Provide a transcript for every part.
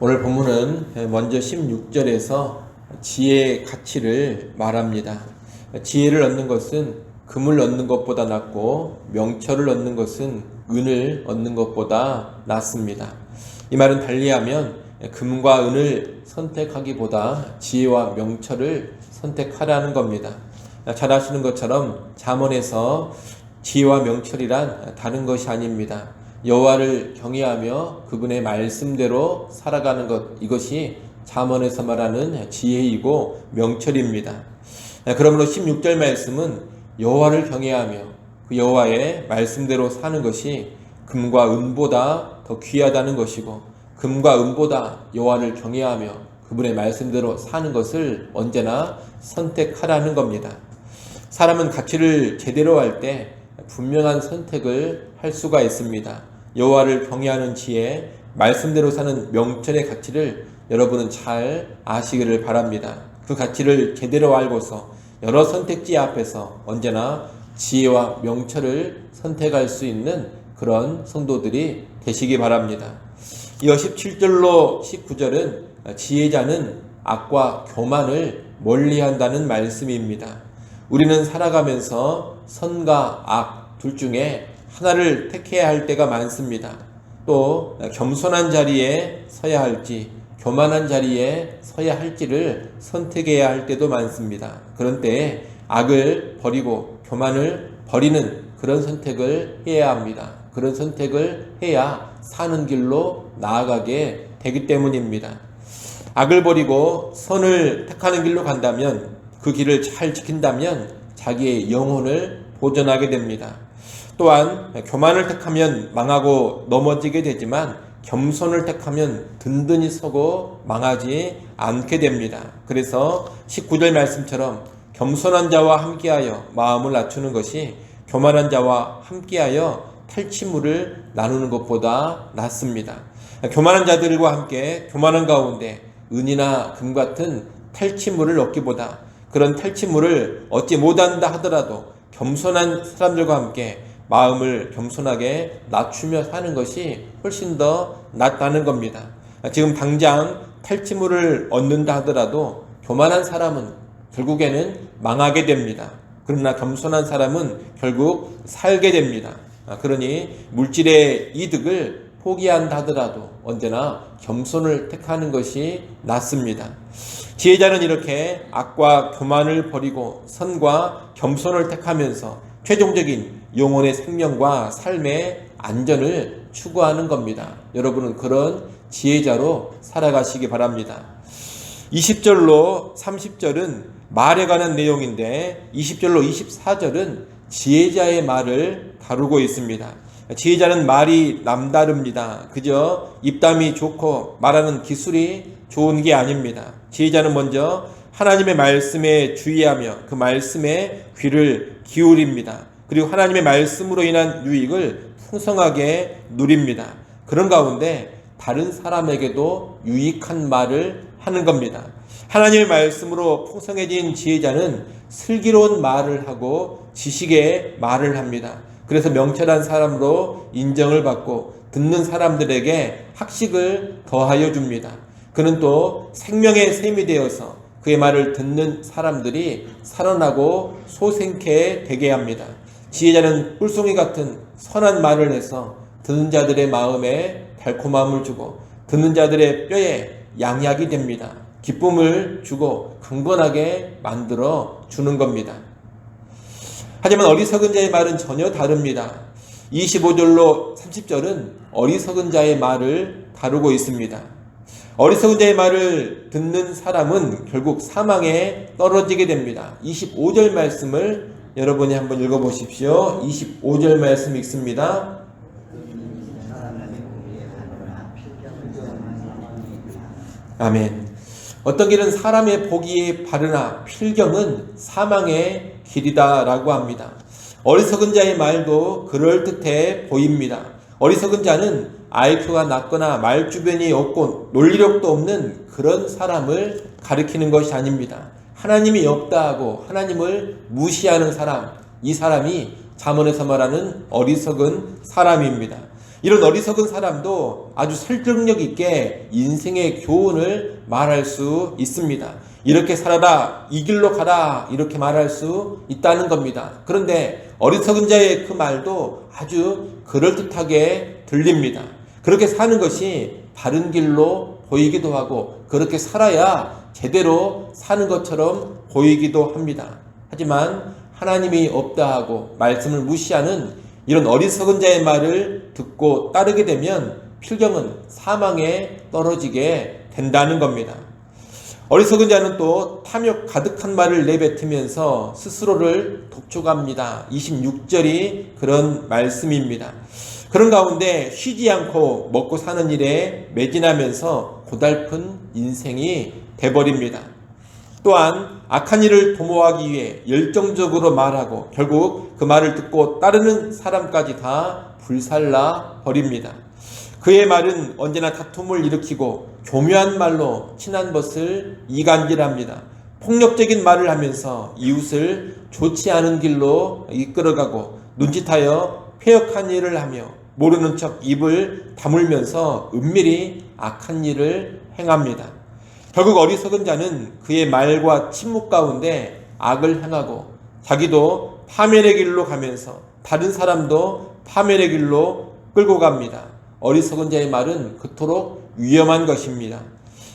오늘 본문은 먼저 16절에서 지혜의 가치를 말합니다. 지혜를 얻는 것은 금을 얻는 것보다 낫고 명철을 얻는 것은 은을 얻는 것보다 낫습니다. 이 말은 달리하면 금과 은을 선택하기보다 지혜와 명철을 선택하라는 겁니다. 잘 아시는 것처럼 잠언에서 지혜와 명철이란 다른 것이 아닙니다. 여호와를 경외하며 그분의 말씀대로 살아가는 것 이것이 잠언에서 말하는 지혜이고 명철입니다. 그러므로 16절 말씀은 여호와를 경외하며 그 여호와의 말씀대로 사는 것이 금과 은보다 더 귀하다는 것이고 금과 은보다 여호와를 경외하며 그분의 말씀대로 사는 것을 언제나 선택하라는 겁니다. 사람은 가치를 제대로 할 때 분명한 선택을 할 수가 있습니다. 여호와를 경외하는 지혜, 말씀대로 사는 명철의 가치를 여러분은 잘 아시기를 바랍니다. 그 가치를 제대로 알고서 여러 선택지 앞에서 언제나 지혜와 명철을 선택할 수 있는 그런 성도들이 되시기 바랍니다. 이어 17절로 19절은 지혜자는 악과 교만을 멀리 한다는 말씀입니다. 우리는 살아가면서 선과 악 둘 중에 하나를 택해야 할 때가 많습니다. 또 겸손한 자리에 서야 할지 교만한 자리에 서야 할지를 선택해야 할 때도 많습니다. 그런 때에 악을 버리고 교만을 버리는 그런 선택을 해야 합니다. 그런 선택을 해야 사는 길로 나아가게 되기 때문입니다. 악을 버리고 선을 택하는 길로 간다면 그 길을 잘 지킨다면 자기의 영혼을 보존하게 됩니다. 또한 교만을 택하면 망하고 넘어지게 되지만 겸손을 택하면 든든히 서고 망하지 않게 됩니다. 그래서 19절 말씀처럼 겸손한 자와 함께하여 마음을 낮추는 것이 교만한 자와 함께하여 탈취물을 나누는 것보다 낫습니다. 교만한 자들과 함께 교만한 가운데 은이나 금 같은 탈취물을 얻기보다 그런 탈취물을 얻지 못한다 하더라도 겸손한 사람들과 함께 마음을 겸손하게 낮추며 사는 것이 훨씬 더 낫다는 겁니다. 지금 당장 탈취물을 얻는다 하더라도 교만한 사람은 결국에는 망하게 됩니다. 그러나 겸손한 사람은 결국 살게 됩니다. 그러니 물질의 이득을 포기한다 하더라도 언제나 겸손을 택하는 것이 낫습니다. 지혜자는 이렇게 악과 교만을 버리고 선과 겸손을 택하면서 최종적인 영혼의 생명과 삶의 안전을 추구하는 겁니다. 여러분은 그런 지혜자로 살아가시기 바랍니다. 20절로 30절은 말에 관한 내용인데 20절로 24절은 지혜자의 말을 다루고 있습니다. 지혜자는 말이 남다릅니다. 그저 입담이 좋고 말하는 기술이 좋은 게 아닙니다. 지혜자는 먼저 하나님의 말씀에 주의하며 그 말씀에 귀를 기울입니다. 그리고 하나님의 말씀으로 인한 유익을 풍성하게 누립니다. 그런 가운데 다른 사람에게도 유익한 말을 하는 겁니다. 하나님의 말씀으로 풍성해진 지혜자는 슬기로운 말을 하고 지식의 말을 합니다. 그래서 명철한 사람으로 인정을 받고 듣는 사람들에게 학식을 더하여 줍니다. 그는 또 생명의 셈이 되어서 그의 말을 듣는 사람들이 살아나고 소생케 되게 합니다. 지혜자는 꿀송이 같은 선한 말을 해서 듣는 자들의 마음에 달콤함을 주고 듣는 자들의 뼈에 양약이 됩니다. 기쁨을 주고 강건하게 만들어 주는 겁니다. 하지만 어리석은 자의 말은 전혀 다릅니다. 25절로 30절은 어리석은 자의 말을 다루고 있습니다. 어리석은 자의 말을 듣는 사람은 결국 사망에 떨어지게 됩니다. 25절 말씀을 여러분이 한번 읽어보십시오. 25절 말씀 읽습니다. 아멘. 어떤 길은 사람의 보기에 바르나 필경은 사망의 길이다라고 합니다. 어리석은 자의 말도 그럴듯해 보입니다. 어리석은 자는 IQ가 낮거나 말 주변이 없고 논리력도 없는 그런 사람을 가리키는 것이 아닙니다. 하나님이 없다 하고 하나님을 무시하는 사람, 이 사람이 자문에서 말하는 어리석은 사람입니다. 이런 어리석은 사람도 아주 설득력 있게 인생의 교훈을 말할 수 있습니다. 이렇게 살아라, 이 길로 가라, 이렇게 말할 수 있다는 겁니다. 그런데 어리석은 자의 그 말도 아주 그럴듯하게 들립니다. 그렇게 사는 것이 바른 길로 보이기도 하고, 그렇게 살아야 제대로 사는 것처럼 보이기도 합니다. 하지만 하나님이 없다 하고 말씀을 무시하는 이런 어리석은 자의 말을 듣고 따르게 되면 필경은 사망에 떨어지게 된다는 겁니다. 어리석은 자는 또 탐욕 가득한 말을 내뱉으면서 스스로를 독촉합니다. 26절이 그런 말씀입니다. 그런 가운데 쉬지 않고 먹고 사는 일에 매진하면서 고달픈 인생이 돼버립니다. 또한 악한 일을 도모하기 위해 열정적으로 말하고 결국 그 말을 듣고 따르는 사람까지 다 불살라 버립니다. 그의 말은 언제나 다툼을 일으키고 교묘한 말로 친한 것을 이간질합니다. 폭력적인 말을 하면서 이웃을 좋지 않은 길로 이끌어가고 눈짓하여 폐역한 일을 하며 모르는 척 입을 다물면서 은밀히 악한 일을 행합니다. 결국 어리석은 자는 그의 말과 침묵 가운데 악을 행하고 자기도 파멸의 길로 가면서 다른 사람도 파멸의 길로 끌고 갑니다. 어리석은 자의 말은 그토록 위험한 것입니다.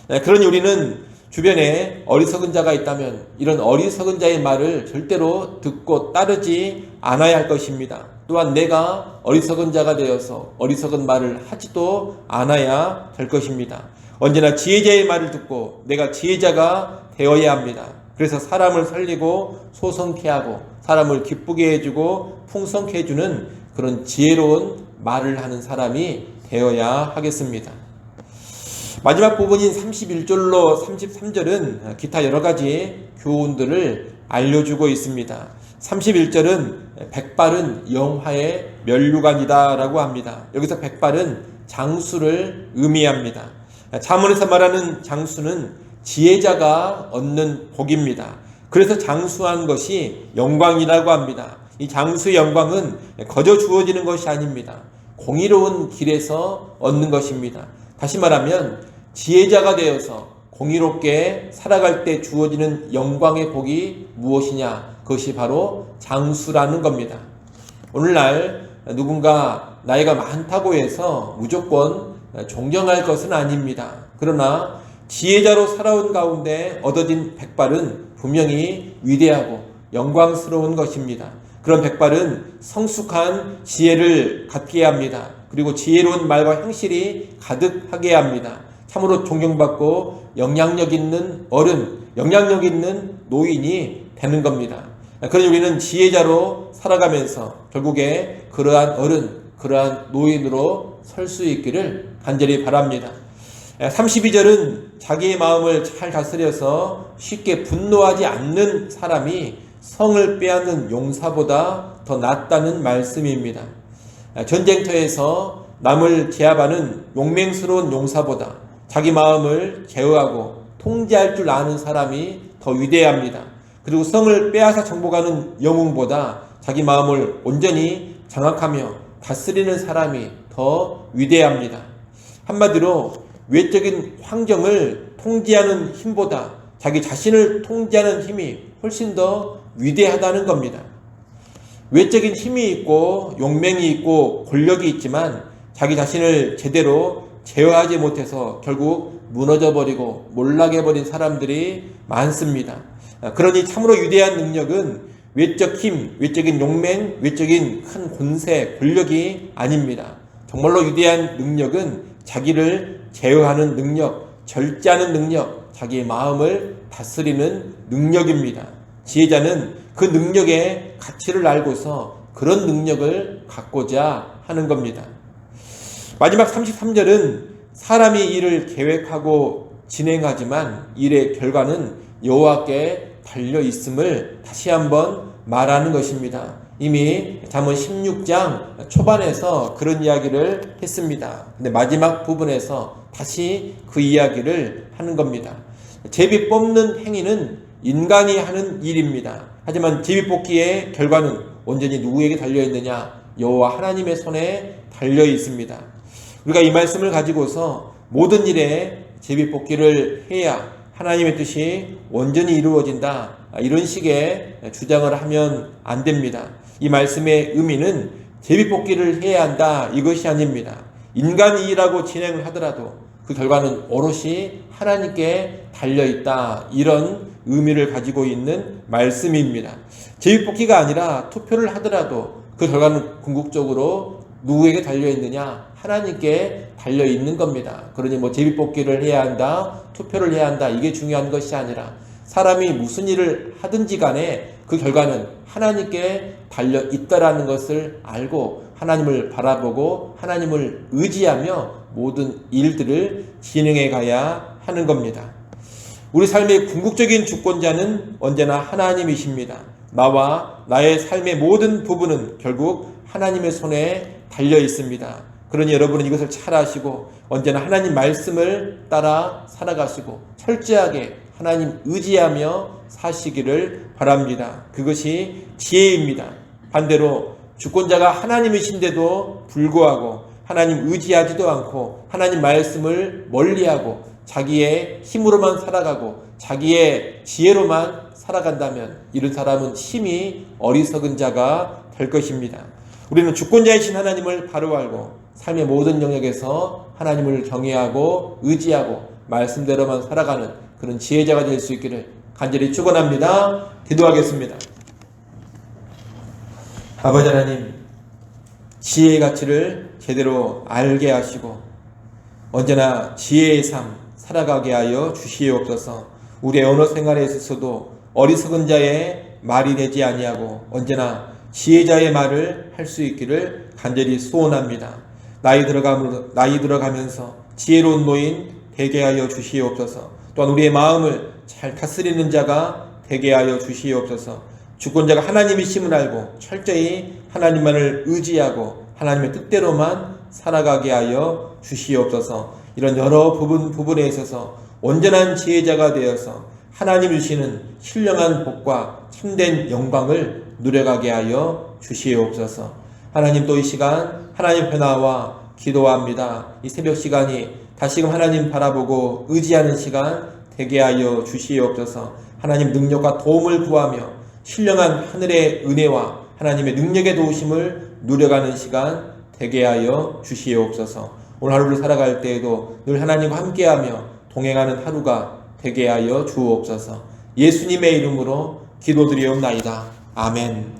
네, 그러니 우리는 주변에 어리석은 자가 있다면 이런 어리석은 자의 말을 절대로 듣고 따르지 않아야 할 것입니다. 또한 내가 어리석은 자가 되어서 어리석은 말을 하지도 않아야 될 것입니다. 언제나 지혜자의 말을 듣고 내가 지혜자가 되어야 합니다. 그래서 사람을 살리고 소성케 하고 사람을 기쁘게 해주고 풍성케 해주는 그런 지혜로운 말을 하는 사람이 되어야 하겠습니다. 마지막 부분인 31절로 33절은 기타 여러 가지 교훈들을 알려주고 있습니다. 31절은 백발은 영화의 멸류관이다라고 합니다. 여기서 백발은 장수를 의미합니다. 자문에서 말하는 장수는 지혜자가 얻는 복입니다. 그래서 장수한 것이 영광이라고 합니다. 이 장수의 영광은 거저 주어지는 것이 아닙니다. 공의로운 길에서 얻는 것입니다. 다시 말하면 지혜자가 되어서 공의롭게 살아갈 때 주어지는 영광의 복이 무엇이냐? 그것이 바로 장수라는 겁니다. 오늘날 누군가 나이가 많다고 해서 무조건 존경할 것은 아닙니다. 그러나 지혜자로 살아온 가운데 얻어진 백발은 분명히 위대하고 영광스러운 것입니다. 그런 백발은 성숙한 지혜를 갖게 합니다. 그리고 지혜로운 말과 행실이 가득하게 합니다. 참으로 존경받고 영향력 있는 어른, 영향력 있는 노인이 되는 겁니다. 그러니 우리는 지혜자로 살아가면서 결국에 그러한 어른, 그러한 노인으로 설 수 있기를 간절히 바랍니다. 32절은 자기의 마음을 잘 다스려서 쉽게 분노하지 않는 사람이 성을 빼앗는 용사보다 더 낫다는 말씀입니다. 전쟁터에서 남을 제압하는 용맹스러운 용사보다 자기 마음을 제어하고 통제할 줄 아는 사람이 더 위대합니다. 그리고 성을 빼앗아 정복하는 영웅보다 자기 마음을 온전히 장악하며 다스리는 사람이 더 위대합니다. 한마디로 외적인 환경을 통제하는 힘보다 자기 자신을 통제하는 힘이 훨씬 더 위대하다는 겁니다. 외적인 힘이 있고 용맹이 있고 권력이 있지만 자기 자신을 제대로 제어하지 못해서 결국 무너져 버리고 몰락해 버린 사람들이 많습니다. 그러니 참으로 위대한 능력은 외적 힘, 외적인 용맹, 외적인 큰 권세, 권력이 아닙니다. 정말로 위대한 능력은 자기를 제어하는 능력, 절제하는 능력, 자기의 마음을 다스리는 능력입니다. 지혜자는 그 능력의 가치를 알고서 그런 능력을 갖고자 하는 겁니다. 마지막 33절은 사람이 일을 계획하고 진행하지만 일의 결과는 여호와께 달려 있음을 다시 한번 말하는 것입니다. 이미 잠언 16장 초반에서 그런 이야기를 했습니다. 근데 마지막 부분에서 다시 그 이야기를 하는 겁니다. 제비 뽑는 행위는 인간이 하는 일입니다. 하지만 제비 뽑기의 결과는 온전히 누구에게 달려 있느냐? 여호와 하나님의 손에 달려 있습니다. 우리가 이 말씀을 가지고서 모든 일에 제비 뽑기를 해야 하나님의 뜻이 온전히 이루어진다. 이런 식의 주장을 하면 안 됩니다. 이 말씀의 의미는 제비뽑기를 해야 한다. 이것이 아닙니다. 인간이 일하고 진행을 하더라도 그 결과는 오롯이 하나님께 달려 있다. 이런 의미를 가지고 있는 말씀입니다. 제비뽑기가 아니라 투표를 하더라도 그 결과는 궁극적으로 누구에게 달려 있느냐? 하나님께 달려 있는 겁니다. 그러니 뭐 제비뽑기를 해야 한다, 투표를 해야 한다, 이게 중요한 것이 아니라 사람이 무슨 일을 하든지 간에 그 결과는 하나님께 달려 있다라는 것을 알고 하나님을 바라보고 하나님을 의지하며 모든 일들을 진행해 가야 하는 겁니다. 우리 삶의 궁극적인 주권자는 언제나 하나님이십니다. 나와 나의 삶의 모든 부분은 결국 하나님의 손에 달려 있습니다. 그러니 여러분은 이것을 잘 아시고 언제나 하나님 말씀을 따라 살아가시고 철저하게 하나님 의지하며 사시기를 바랍니다. 그것이 지혜입니다. 반대로 주권자가 하나님이신데도 불구하고 하나님 의지하지도 않고 하나님 말씀을 멀리하고 자기의 힘으로만 살아가고 자기의 지혜로만 살아간다면 이런 사람은 심히 어리석은 자가 될 것입니다. 우리는 주권자이신 하나님을 바로 알고 삶의 모든 영역에서 하나님을 경외하고 의지하고 말씀대로만 살아가는 그런 지혜자가 될 수 있기를 간절히 축원합니다. 기도하겠습니다. 아버지 하나님, 지혜의 가치를 제대로 알게 하시고 언제나 지혜의 삶 살아가게 하여 주시옵소서. 우리의 언어 생활에 있어서도 어리석은 자의 말이 되지 아니하고 언제나 지혜자의 말을 할 수 있기를 간절히 소원합니다. 나이 들어가면 나이 들어가면서 지혜로운 노인 되게 하여 주시옵소서. 또한 우리의 마음을 잘 다스리는 자가 되게 하여 주시옵소서. 주권자가 하나님이심을 알고 철저히 하나님만을 의지하고 하나님의 뜻대로만 살아가게 하여 주시옵소서. 이런 여러 부분 부분에 있어서 온전한 지혜자가 되어서 하나님 주시는 신령한 복과 참된 영광을 누려가게 하여 주시옵소서. 하나님 또 이 시간 하나님 앞에 나와 기도합니다. 이 새벽 시간이 다시금 하나님 바라보고 의지하는 시간 되게 하여 주시옵소서. 하나님 능력과 도움을 구하며 신령한 하늘의 은혜와 하나님의 능력의 도우심을 누려가는 시간 되게 하여 주시옵소서. 오늘 하루를 살아갈 때에도 늘 하나님과 함께하며 동행하는 하루가 되게 하여 주옵소서. 예수님의 이름으로 기도드리옵나이다. 아멘.